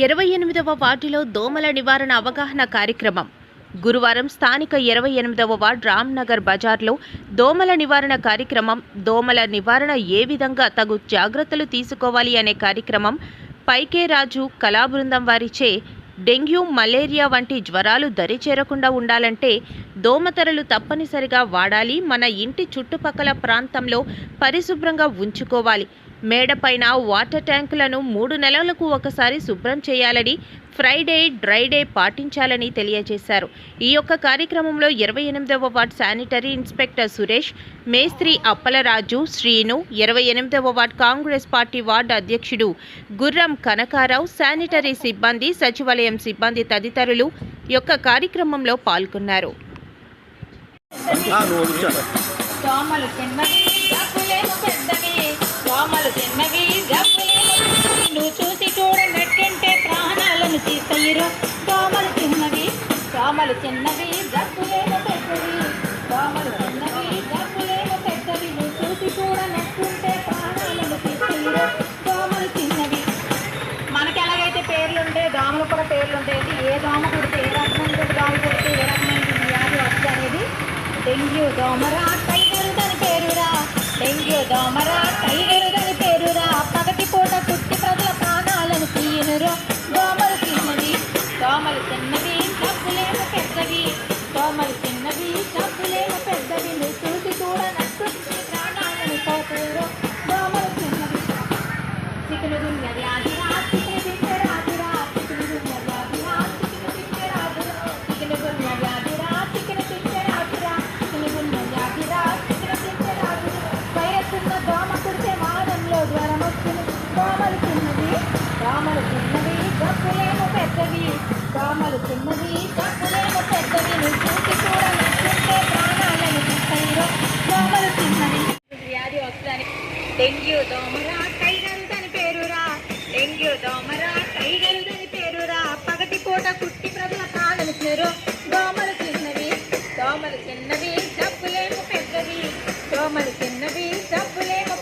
ఇరవై ఎనిమిదవ వార్డులో దోమల నివారణ అవగాహన కార్యక్రమం. గురువారం స్థానిక ఇరవై ఎనిమిదవ వార్డ్ రామ్నగర్ బజార్లో దోమల నివారణ కార్యక్రమం. దోమల నివారణ ఏ విధంగా తగు జాగ్రత్తలు తీసుకోవాలి అనే కార్యక్రమం. పైకే రాజు కళాబృందం వారిచే డెంగ్యూ మలేరియా వంటి జ్వరాలు దరిచేరకుండా ఉండాలంటే దోమతెరలు తప్పనిసరిగా వాడాలి. మన ఇంటి చుట్టుపక్కల ప్రాంతంలో పరిశుభ్రంగా ఉంచుకోవాలి. మేడపైన వాటర్ ట్యాంకులను మూడు నెలలకు ఒకసారి శుభ్రం చేయాలని ఫ్రైడే డ్రై డే పాటించాలని తెలియజేశారు ఈ యొక్క కార్యక్రమంలో ఇరవై ఎనిమిదవ వార్డ్ శానిటరీ ఇన్స్పెక్టర్ సురేష్ మేస్త్రి అప్పలరాజు శ్రీను ఇరవై ఎనిమిదవ వార్డ్ కాంగ్రెస్ పార్టీ వార్డు అధ్యక్షుడు గుర్రం కనకారావు శానిటరీ సిబ్బంది సచివాలయం సిబ్బంది తదితరులు యొక్క కార్యక్రమంలో పాల్గొన్నారు. దోమలు ప్రాణాలను దోమలు చిన్నవి దోమలు చిన్నవి జబ్బులేమో పెద్దవి. దోమలు చిన్నవి జబ్బులేమో పెద్దవి. నువ్వు చూసి నచ్చుంటే ప్రాణాలను తీసయ్యరు దోమలు చిన్నవి మనకి ఎలాగైతే పేర్లు ఉంటాయి దోమలు కూడా పేర్లు ఉంటాయి ఏ దోమ కుడితే ఏ రకమైన దోమ కుడితే ఏ రకమైన వ్యాధి వస్తుంది అనేది డెంగ్యూ దోమరా టైగర్ దాని పేరురా. డెంగ్యూ దోమరా టైగర్ దాని పేరురా. పగటి పూట కుట్టి ప్రజల ప్రాణాలను తీయనురా. దోమలు దోమలు చిన్నవి డబ్బులేమో పెద్దవి. దోమలు చిన్నవి డబ్బులేమో పెద్దవి. నువ్వు చూసి చూడనట్టు ప్రాణాలను పోతారు దోమలు చిన్నవి చికెన్ గుండె వ్యాధిరా దోమలు చిన్నవి జబ్బులేమో పెద్దవి నువ్వు చూసి చూడనట్టుంటే ప్రాణాలను తీస్తాయిరో. దోమలు చిన్నవి వ్యాధి వస్తుందని డెంగ్యూ దోమల